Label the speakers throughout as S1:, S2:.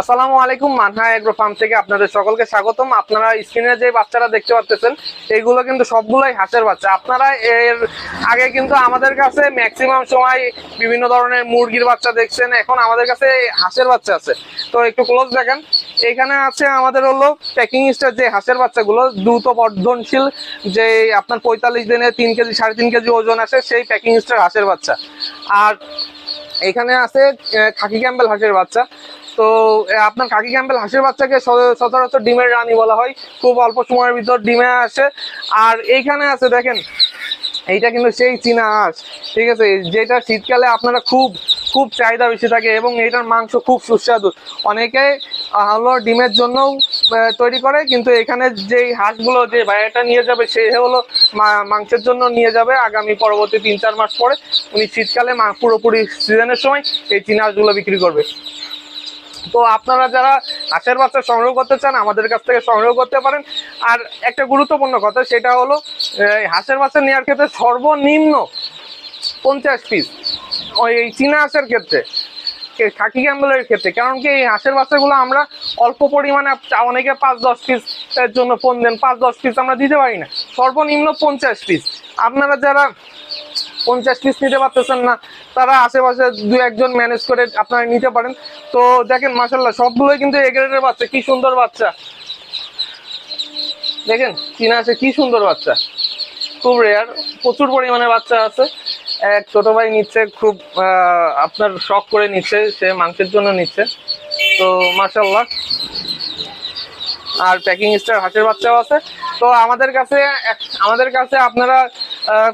S1: আসসালামু আলাইকুম, Manha agro farm থেকে আপনাদের সকলকে স্বাগতম। আপনারা স্ক্রিনে যে বাচ্চারা দেখতে পাচ্ছেন এইগুলো কিন্তু সবগুলোই হাঁসের বাচ্চা। আপনারা এর আগে কিন্তু আমাদের কাছে ম্যাক্সিমাম সময় বিভিন্ন ধরনের মুরগির বাচ্চা দেখছেন, এখন আমাদের কাছে হাঁসের বাচ্চা আছে। তো একটু ক্লোজ দেখেন। এখানে আছে আমাদের হলো প্যাকিং স্টার যে হাঁসের বাচ্চাগুলো, দ্রুত বর্ধনশীল, যে আপনার পঁয়তাল্লিশ দিনে তিন কেজি, সাড়ে তিন কেজি ওজন আসে, সেই প্যাকিং স্টার হাঁসের বাচ্চা। আর এখানে আছে খাকি ক্যাম্বেল হাঁসের বাচ্চা। তো আপনার কাকি ক্যাম্বেল হাঁসের বাচ্চাকে সচরাচর ডিমের রানী বলা হয়। খুব অল্প সময়ের ভিতর ডিমে আসে। আর এইখানে আছে, দেখেন, এইটা কিন্তু সেই চীনা হাঁস, ঠিক আছে? যেটা শীতকালে আপনারা খুব খুব চাহিদা বেশি থাকে এবং এটার মাংস খুব সুস্বাদু। অনেকে হলো ডিমের জন্যও তৈরি করে, কিন্তু এখানে যেই হাঁসগুলো যে ভাইয়াটা নিয়ে যাবে, সে হলো মাংসের জন্য নিয়ে যাবে আগামী পরবর্তী তিন চার মাস পরে। উনি শীতকালে পুরোপুরি সিজনের সময় এই চীনা হাঁসগুলো বিক্রি করবে। তো আপনারা যারা হাঁসের বাচ্চা সংগ্রহ করতে চান, আমাদের কাছ থেকে সংগ্রহ করতে পারেন। আর একটা গুরুত্বপূর্ণ কথা, সেটা হলো হাঁসের বাচ্চা নেওয়ার ক্ষেত্রে সর্বনিম্ন পঞ্চাশ পিস ওই চীনা হাঁসের ক্ষেত্রে খাকি ক্যাম্বেলের ক্ষেত্রে। কারণ কি এই হাঁসের বাচ্চাগুলো আমরা অল্প পরিমাণে অনেকে পাঁচ, দশ পিস এর জন্য ফোন দেন। পাঁচ, দশ পিস আমরা দিতে পারি না। সর্বনিম্ন পঞ্চাশ পিস আপনারা যারা পঞ্চাশ পিস নিতে পারতেছেন না, তারা আশেপাশে দু একজন ম্যানেজ করে আপনারা নিতে পারেন। তো দেখেন মাসাল্লাহ সবগুলোই কিন্তু এগ্রেডের বাচ্চা। কি সুন্দর বাচ্চা। দেখেন, চীনা আছে কি সুন্দর বাচ্চা। খুব রেয়ার প্রচুর পরিমাণে বাচ্চা আছে। এক ছোট ভাই নিচ্ছে খুব আপনার শখ করে নিচ্ছে সে মাংসের জন্য নিচ্ছে। তো মাসাল্লাহ আর প্যাকিং স্টার হাঁসের বাচ্চাও আছে। তো আমাদের কাছে আমাদের কাছে আপনারা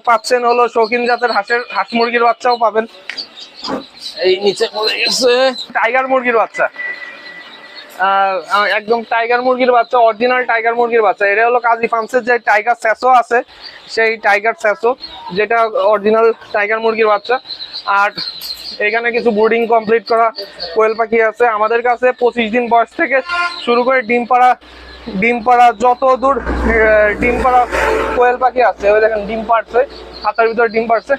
S1: পাচ্ছেন হলো শৌখিন জাতের হাঁসের হাঁস মুরগির বাচ্চাও পাবেন। এই নিচে পড়ে গেছে। টাইগার মুরগির বাচ্চা। একদম টাইগার মুরগির বাচ্চা অরিজিনাল টাইগার মুরগির বাচ্চা। এটা হলো কাজী ফার্মসের যে টাইগার স্যাসো আছে, সেই টাইগার স্যাসো যেটা অরিজিনাল টাইগার মুরগির বাচ্চা। আর এখানে কিছু ব্রুডিং কমপ্লিট করা কোয়েল পাখি আছে। আমাদের কাছে পঁচিশ দিন বয়স থেকে শুরু করে ডিম পাড়া ডিম পাড়া যত দূর ডিম পাড়া কোয়েল পাখি আছে, ওই দেখেন ডিম পাড়ছে খাতার ভিতরে ডিম পাড়ছে।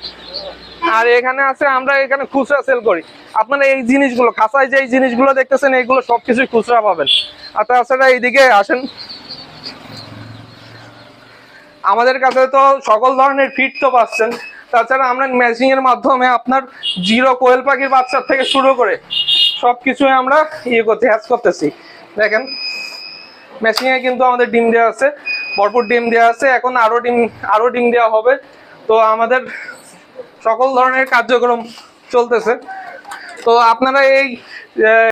S1: আর এখানে আছে, আমরা এখানে খুচরা সেল করি। আপনারা এই জিনিসগুলো, খাসায় যে জিনিসগুলো দেখতেছেন এইগুলো সবকিছুই খুচরা পাবেন। আর তাছাড়া এইদিকে আসেন। আমাদের কাছে তো সকল ধরনের ফিট তো পাচ্ছেন। তাছাড়া আমরা ম্যাচিং এর মাধ্যমে আপনার জিরো কোয়েল পাখির বাচ্চার থেকে শুরু করে সবকিছুই আমরা ইয়ে করতে হ্যাচ করতেছি। দেখেন ম্যাচিং এ কিন্তু আমাদের ডিম দেওয়া আছে, ভরপুর ডিম দেওয়া আছে, এখন আরও ডিম আরও ডিম দেওয়া হবে। তো আমাদের সকল ধরনের কার্যক্রম চলতেছে। তো আপনারা এই